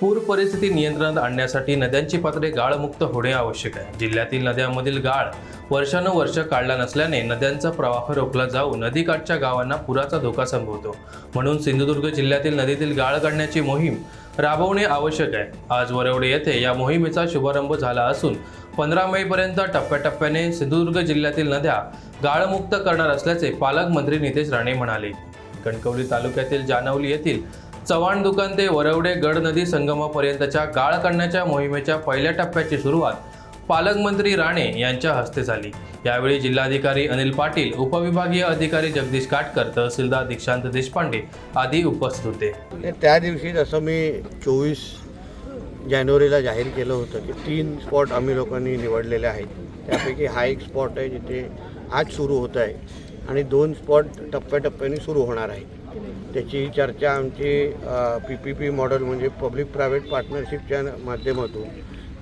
पूर परिस्थिती नियंत्रणात आणण्यासाठी नद्यांची पातळी गाळमुक्त होणे आवश्यक आहे. जिल्ह्यातील नद्यांमधील गाळ वर्षानुवर्ष काढला नसल्याने नद्यांचा प्रवाह रोखला जाऊन नदीकाठच्या गावांना पुराचा धोका संभवतो. म्हणून सिंधुदुर्ग जिल्ह्यातील नदीतील गाळ काढण्याची मोहीम राबवणे आवश्यक आहे. आज वरवडे येथे या मोहिमेचा शुभारंभ झाला असून पंधरा मेपर्यंत टप्प्याटप्प्याने सिंधुदुर्ग जिल्ह्यातील नद्या गाळमुक्त करणार असल्याचे पालकमंत्री नितेश राणे म्हणाले. कणकवली तालुक्यातील जानवली येथील चव्हाण दुकान ते वरवडे गड नदी संगमापर्यंतच्या गाळ काढण्याच्या मोहिमेच्या पहिल्या टप्प्याची सुरुवात पालकमंत्री राणे यांच्या हस्ते झाली. यावेळी जिल्हाधिकारी अनिल पाटील उपविभागीय अधिकारी जगदीश काटकर तहसीलदार दीक्षांत देशपांडे आदी उपस्थित होते. त्या दिवशी जसं मी चोवीस जानेवारीला जाहीर केलं होतं की तीन स्पॉट आम्ही लोकांनी निवडलेले आहेत. त्यापैकी हा एक स्पॉट आहे जिथे आज सुरू होत आहे आणि दोन स्पॉट टप्प्याटप्प्याने सुरू होणार आहे त्याची चर्चा आमची पी पी पी मॉडेल म्हणजे पब्लिक प्रायव्हेट पार्टनरशिपच्या माध्यमातून.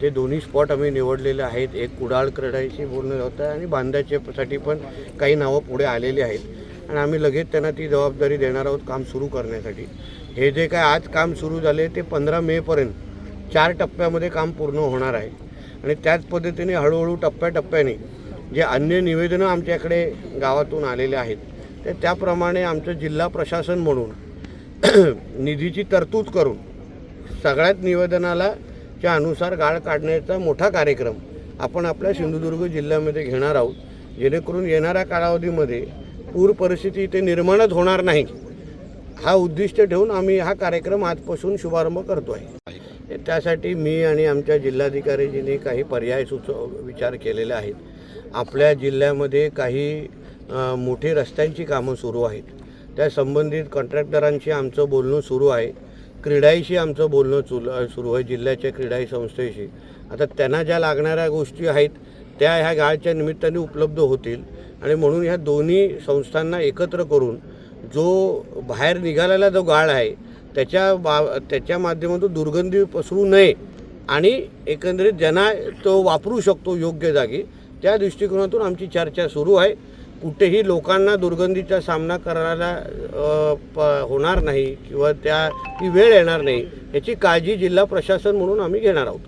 ते दोन्ही स्पॉट आम्ही निवडलेले आहेत. एक कुडाळ क्रीडाईशी बोलणं होतं आहे आणि बांधाच्यासाठी पण काही नावं पुढे आलेली आहेत. आणि आम्ही लगेच त्यांना ती जबाबदारी देणार आहोत काम सुरू करण्यासाठी. हे जे काय आज काम सुरू झाले ते पंधरा मेपर्यंत चार टप्प्यामध्ये काम पूर्ण होणार आहे. आणि त्याच पद्धतीने हळूहळू टप्प्याटप्प्याने जे अन्य निवेदनं आमच्याकडे गावातून आलेले आहेत ते त्याप्रमाणे आमचं जिल्हा प्रशासन म्हणून निधीची तरतूद करून सगळ्यात निवेदनाला च्या अनुसार गाळ काढण्याचा मोठा कार्यक्रम आपण आपल्या सिंधुदुर्ग जिल्ह्यामध्ये घेणार आहोत. जेणेकरून येणाऱ्या कालावधीमध्ये पूर परिस्थिती इथे निर्माणच होणार नाही. हा उद्दिष्ट ठेवून आम्ही हा कार्यक्रम आजपासून शुभारंभ करतो आहे. त्यासाठी मी आणि आमच्या जिल्हाधिकारीजींनी काही पर्याय सुचव विचार केलेले आहेत. आपल्या जिल्ह्यामध्ये काही मोठी रस्त्यांची कामं सुरू आहेत. त्या संबंधित कॉन्ट्रॅक्टरांशी आमचं बोलणं सुरू आहे. क्रीडाईशी आमचं बोलणं चुल सुरू आहे जिल्ह्याच्या क्रीडाई संस्थेशी. आता त्यांना ज्या लागणाऱ्या गोष्टी आहेत त्या ह्या गाळच्या निमित्ताने उपलब्ध होतील. आणि म्हणून ह्या दोन्ही संस्थांना एकत्र करून जो बाहेर निघालेला जो गाळ आहे त्याच्या बा त्याच्या माध्यमातून दुर्गंधी पसरू नये आणि एकंदरीत ज्यांना तो वापरू शकतो योग्य जागी त्या दृष्टिकोनातून आमची चर्चा सुरू आहे. कुठेही लोकांना दुर्गंधीचा सामना करायला प होणार नाही किंवा त्या ती वेळ येणार नाही याची काळजी जिल्हा प्रशासन म्हणून आम्ही घेणार आहोत.